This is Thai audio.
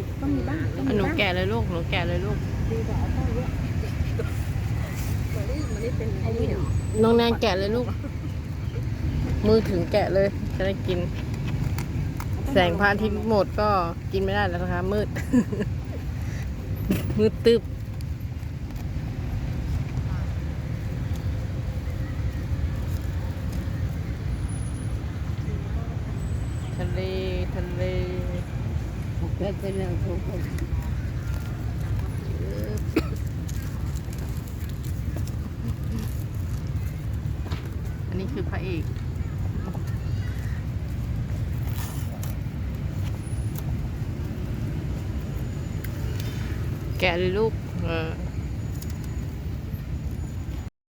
ลูก หนูแกะเลยลูก ดีกว่าเอาเข้าเยอะมันนี่มันนี่เป็นไอ้นี่เหรอน้องแนนแกะเลยลูก มือถึงแกะเลยจะได้กิน แสงพระอาทิตย์หมดก็กินไม่ได้แล้วนะคะ มืด มืดตึบทะเลทะเล เกิดเป็นเรื่องทุกคนอันนี้คือพระเอกแกะเลยลูกเออ